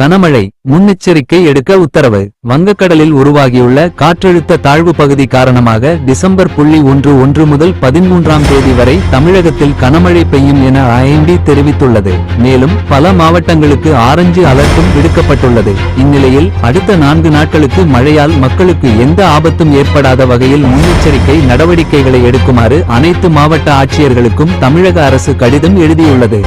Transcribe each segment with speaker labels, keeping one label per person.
Speaker 1: கனமழை முன்னெச்சரிக்கை எடுக்க உத்தரவு. வங்கக்கடலில் உருவாகியுள்ள காற்றழுத்த தாழ்வு பகுதி காரணமாக டிசம்பர் புள்ளி ஒன்று ஒன்று முதல் பதிமூன்றாம் தேதி வரை தமிழகத்தில் கனமழை பெய்யும் என ஐஎம்டி தெரிவித்துள்ளது. மேலும் பல மாவட்டங்களுக்கு ஆரஞ்சு அலர்ட்டும் விடுக்கப்பட்டுள்ளது. இந்நிலையில் அடுத்த நான்கு நாட்களுக்கு மழையால் மக்களுக்கு எந்த ஆபத்தும் ஏற்படாத வகையில் முன்னெச்சரிக்கை நடவடிக்கைகளை எடுக்குமாறு அனைத்து மாவட்ட ஆட்சியர்களுக்கும் தமிழக அரசு கடிதம் எழுதியுள்ளது.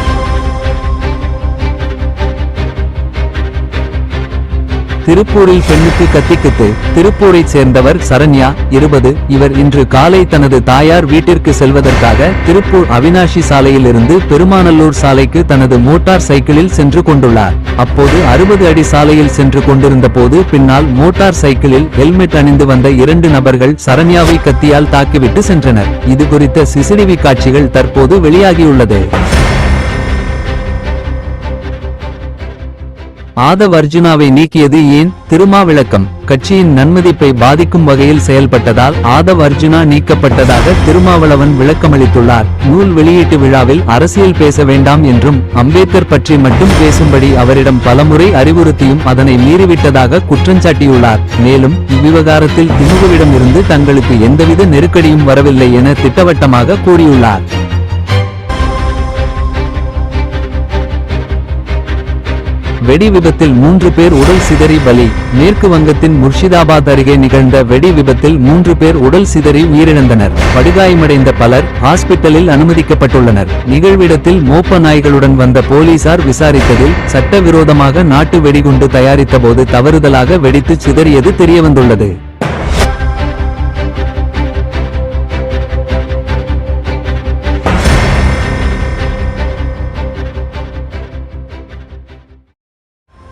Speaker 1: திருப்பூரில் பெண்ணுக்கு கத்திக்குத்து திருப்பூரைச் சேர்ந்தவர் சரண்யா இருபது. இவர் இன்று காலை தனது தாயார் வீட்டிற்கு செல்வதற்காக திருப்பூர் அவினாஷி சாலையில் இருந்து பெருமாநல்லூர் சாலைக்கு தனது மோட்டார் சைக்கிளில் சென்று கொண்டுள்ளார். அப்போது அறுபது அடி சாலையில் சென்று கொண்டிருந்த போது பின்னால் மோட்டார் சைக்கிளில் ஹெல்மெட் அணிந்து வந்த இரண்டு நபர்கள் சரண்யாவை கத்தியால் தாக்கிவிட்டு சென்றனர். இது குறித்த சிசிடிவி காட்சிகள் தற்போது வெளியாகியுள்ளது. ஆதவ் அர்ஜுனாவை நீக்கியது ஏன்? திருமாவிளக்கம். கட்சியின் நன்மதிப்பை பாதிக்கும் வகையில் செயல்பட்டதால் ஆதவ் அர்ஜுனா நீக்கப்பட்டதாக திருமாவளவன் விளக்கமளித்துள்ளார். நூல் வெளியீட்டு விழாவில் அரசியல் பேச வேண்டாம் என்றும் அம்பேத்கர் பற்றி மட்டும் பேசும்படி அவரிடம் பலமுறை அறிவுறுத்தியும் அதனை மீறிவிட்டதாக குற்றஞ்சாட்டியுள்ளார் மேலும் இவ்விவகாரத்தில் திமுகவிடம் இருந்து தங்களுக்கு எந்தவித நெருக்கடியும் வரவில்லை என திட்டவட்டமாக கூறியுள்ளார். வெடி விபத்தில் மூன்று பேர் உடல் சிதறி பலி. மேற்கு வங்கத்தின் முர்ஷிதாபாத் அருகே நிகழ்ந்த வெடி விபத்தில் மூன்று பேர் உடல் சிதறி உயிரிழந்தனர். படுகாயமடைந்த பலர் ஹாஸ்பிட்டலில் அனுமதிக்கப்பட்டுள்ளனர். நிகழ்விடத்தில் மோப்ப நாய்களுடன் வந்த போலீசார் விசாரித்ததில் சட்டவிரோதமாக நாட்டு வெடிகுண்டு தயாரித்தபோது தவறுதலாக வெடித்து சிதறியது தெரியவந்துள்ளது.